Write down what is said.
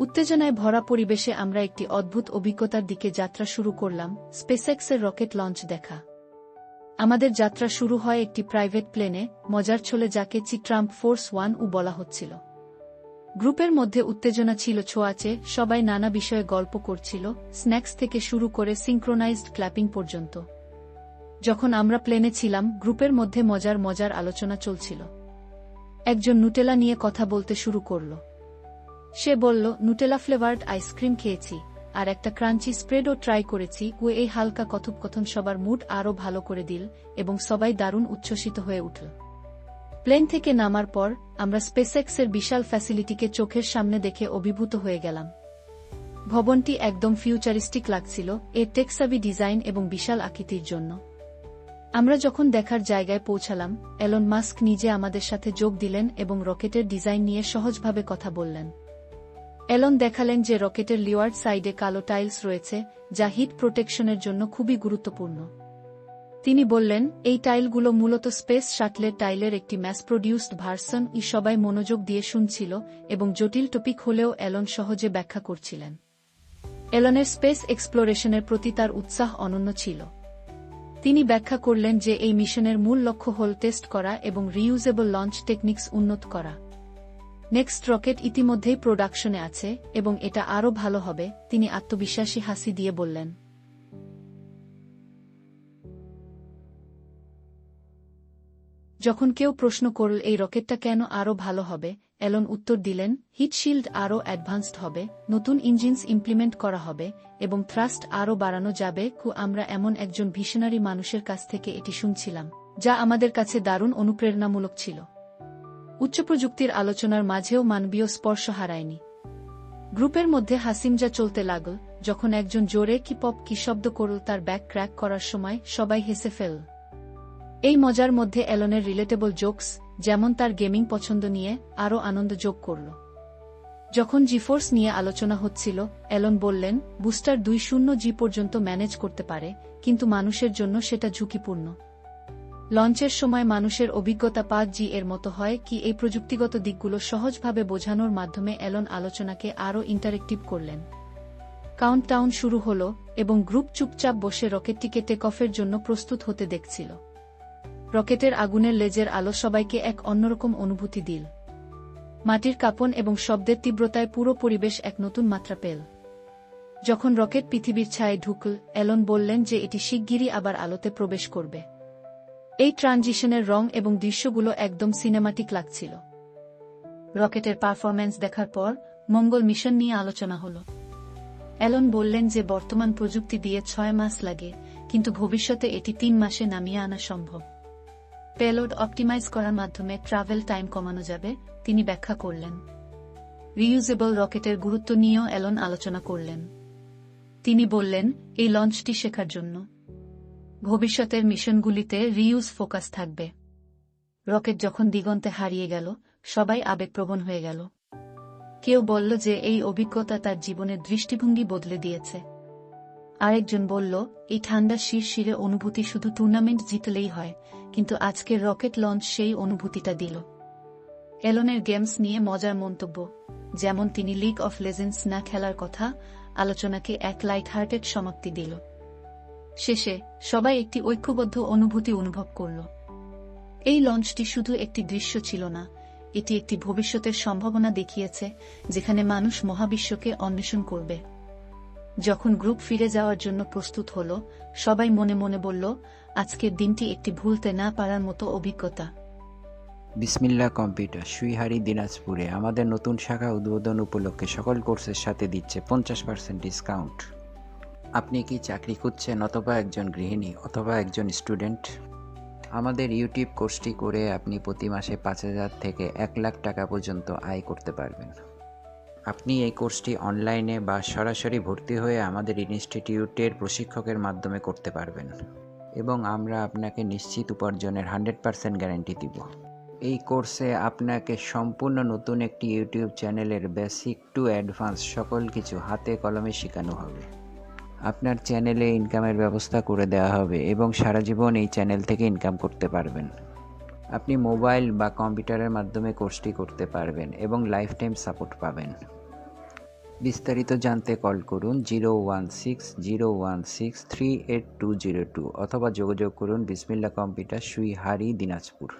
উত্তেজনায় ভরা পরিবেশে আমরা একটি অদ্ভুত অভিজ্ঞতার দিকে যাত্রা শুরু করলাম, স্পেসএক্সের রকেট লঞ্চ দেখা। আমাদের যাত্রা শুরু হয় একটি প্রাইভেট প্লেনে, মজার ছলে যাকে চিট্রাম্প ফোর্স ওয়ান উ বলা হচ্ছিল। গ্রুপের মধ্যে উত্তেজনা ছিল ছোঁয়াচে, সবাই নানা বিষয়ে গল্প করছিল, স্ন্যাক্স থেকে শুরু করে সিঙ্ক্রোনাইজড ক্ল্যাপিং পর্যন্ত। যখন আমরা প্লেনে ছিলাম, গ্রুপের মধ্যে মজার মজার আলোচনা চলছিল। একজন নুটেলা নিয়ে কথা বলতে শুরু করল। সে বলল, নুটেলা ফ্লেভার্ড আইসক্রিম খেয়েছি, আর একটা ক্রাঞ্চি স্প্রেডও ট্রাই করেছি। ও এই হালকা কথোপকথন সবার মুড আরও ভালো করে দিল এবং সবাই দারুণ উচ্ছ্বসিত হয়ে উঠল। প্লেন থেকে নামার পর আমরা স্পেসএক্সের বিশাল ফ্যাসিলিটিকে চোখের সামনে দেখে অভিভূত হয়ে গেলাম। ভবনটি একদম ফিউচারিস্টিক লাগছিল এর টেক্সাবি ডিজাইন এবং বিশাল আকৃতির জন্য। আমরা যখন দেখার জায়গায় পৌঁছালাম, এলন মাস্ক নিজে আমাদের সাথে যোগ দিলেন এবং রকেটের ডিজাইন নিয়ে সহজভাবে কথা বললেন। এলন দেখালেন যে রকেটের লিওয়ার্ড সাইডে কালো টাইলস রয়েছে, যা হিট প্রোটেকশনের জন্য খুবই গুরুত্বপূর্ণ। তিনি বললেন, এই টাইলগুলো মূলত স্পেস শাটলের টাইলের একটি ম্যাস প্রডিউসড ভার্সন। ই সবাই মনোযোগ দিয়ে শুনছিল এবং জটিল টপিক হলেও এলন সহজে ব্যাখ্যা করছিলেন। এলনের স্পেস এক্সপ্লোরেশনের প্রতি তার উৎসাহ অনন্য ছিল। তিনি ব্যাখ্যা করলেন যে এই মিশনের মূল লক্ষ্য হল টেস্ট করা এবং রিইউজেবল লঞ্চ টেকনিক্স উন্নত করা। নেক্সট রকেট ইতিমধ্যেই প্রোডাকশনে আছে, এবং এটা আরও ভালো হবে, তিনি আত্মবিশ্বাসী হাসি দিয়ে বললেন। যখন কেউ প্রশ্ন করল, এই রকেটটা কেন আরও ভালো হবে? এলন উত্তর দিলেন হিটশিল্ড আরও অ্যাডভান্সড হবে, নতুন ইঞ্জিনস ইমপ্লিমেন্ট করা হবে, এবং থ্রাস্ট আরও বাড়ানো যাবে, কু, আমরা এমন একজন ভিশনারি মানুষের কাছ থেকে এটি শুনছিলাম, যা আমাদের কাছে দারুণ অনুপ্রেরণামূলক ছিল। উচ্চ প্রযুক্তির আলোচনার মাঝেও মানবীয় স্পর্শ হারায়নি। গ্রুপের মধ্যে হাসিমজা চলতে লাগল, যখন একজন জোরে কি পপ কি শব্দ করল তার ব্যাক ক্র্যাক করার সময় সবাই হেসে ফেল এই মজার মধ্যে এলনের রিলেটেবল জোকস, যেমন তার গেমিং পছন্দ নিয়ে আরও আনন্দ যোগ করল। যখন জিফোর্স নিয়ে আলোচনা হচ্ছিল, এলন বললেন, বুস্টার দুই শূন্য জি পর্যন্ত ম্যানেজ করতে পারে, কিন্তু মানুষের জন্য সেটা ঝুঁকিপূর্ণ। লঞ্চের সময় মানুষের অভিজ্ঞতা পাঁচ জি এর মতো হয় কি এই প্রযুক্তিগত দিকগুলো সহজভাবে বোঝানোর মাধ্যমে অ্যালন আলোচনাকে আরও ইন্টারেক্টিভ করলেন। কাউন্টডাউন শুরু হল এবং গ্রুপ চুপচাপ বসে রকেটটিকে টেক অফের জন্য প্রস্তুত হতে দেখছিল। রকেটের আগুনের লেজের আলো সবাইকে এক অন্যরকম অনুভূতি দিল। মাটির কাপন এবং শব্দের তীব্রতায় পুরো পরিবেশ এক নতুন মাত্রা পেল। যখন রকেট পৃথিবীর ছায়ে ঢুকল অ্যালন বললেন যে এটি শিগগিরই আবার আলোতে প্রবেশ করবে। এই ট্রানজিশনের রং এবং দৃশ্যগুলো একদম সিনেমাটিক লাগছিল। রকেটের পারফরম্যান্স দেখার পর মঙ্গল মিশন নিয়ে আলোচনা হল। অ্যালন বললেন যে বর্তমান প্রযুক্তি দিয়ে ছয় মাস লাগে, কিন্তু ভবিষ্যতে এটি তিন মাসে নামিয়ে আনা সম্ভব। পেলোড অপটিমাইজ করার মাধ্যমে ট্রাভেল টাইম কমানো যাবে, তিনি ব্যাখ্যা করলেন। রিউজেবল রকেটের গুরুত্ব নিয়েও অ্যালন আলোচনা করলেন। তিনি বললেন, এই লঞ্চটি শেখার জন্য। ভবিষ্যতের মিশনগুলিতে রিউজ ফোকাস থাকবে। রকেট যখন দিগন্তে হারিয়ে গেল, সবাই আবেগপ্রবণ হয়ে গেল। কেউ বলল যে এই অভিজ্ঞতা তার জীবনের দৃষ্টিভঙ্গি বদলে দিয়েছে। আরেকজন বলল, এই ঠান্ডা শিরশিরে অনুভূতি শুধু টুর্নামেন্ট জিতলেই হয়, কিন্তু আজকের রকেট লঞ্চ সেই অনুভূতিটা দিল। এলনের গেমস নিয়ে মজার মন্তব্য, যেমন তিনি লিগ অফ লেজেন্ডস না খেলার কথা, আলোচনাকে এক লাইট হার্টেড সমাপ্তি দিল। শেষে সবাই একটি ঐক্যবদ্ধ অনুভূতি অনুভব করল। এই লঞ্চটি শুধু একটি দৃশ্য ছিল না, এটি একটি ভবিষ্যতের সম্ভাবনা দেখিয়েছে, যেখানে মানুষ মহাবিশ্বকে অন্বেষণ করবে। যখন গ্রুপ ফিরে যাওয়ার জন্য প্রস্তুত হল, সবাই মনে মনে বলল, আজকের দিনটি একটি ভুলতে না পারার মতো অভিজ্ঞতা। বিসমিল্লা কম্পিউটার, সুইহারি দিনাজপুরে আমাদের নতুন শাখা উদ্বোধন উপলক্ষে সকল কোর্সের সাথে দিচ্ছে পঞ্চাশ পার্সেন্ট ডিসকাউন্ট। আপনি কি চাকরি খুঁজছেন অথবা একজন গৃহিণী অথবা একজন স্টুডেন্ট? আমাদের ইউটিউব কোর্সটি করে আপনি প্রতি মাসে পাঁচ হাজার থেকে এক লাখ টাকা পর্যন্ত আয় করতে পারবেন। আপনি এই কোর্সটি অনলাইনে বা সরাসরি ভর্তি হয়ে আমাদের ইনস্টিটিউটের প্রশিক্ষকের মাধ্যমে করতে পারবেন এবং আমরা আপনাকে নিশ্চিত উপার্জনের হান্ড্রেড পার্সেন্ট গ্যারান্টি দিব। এই কোর্সে আপনাকে সম্পূর্ণ নতুন একটি ইউটিউব চ্যানেলের বেসিক টু অ্যাডভান্স সকল কিছু হাতে কলমে শেখানো হবে। আপনার চ্যানেলে ইনকামের ব্যবস্থা করে দেওয়া হবে এবং সারা জীবন এই চ্যানেল থেকে ইনকাম করতে পারবেন। আপনি মোবাইল বা কম্পিউটারের মাধ্যমে কোর্সটি করতে পারবেন এবং লাইফ টাইম সাপোর্ট পাবেন। বিস্তারিত জানতে কল করুন zero one six zero one six three eight two zero two অথবা যোগাযোগ করুন বিসমিল্লা কম্পিউটার সুইহারি দিনাজপুর।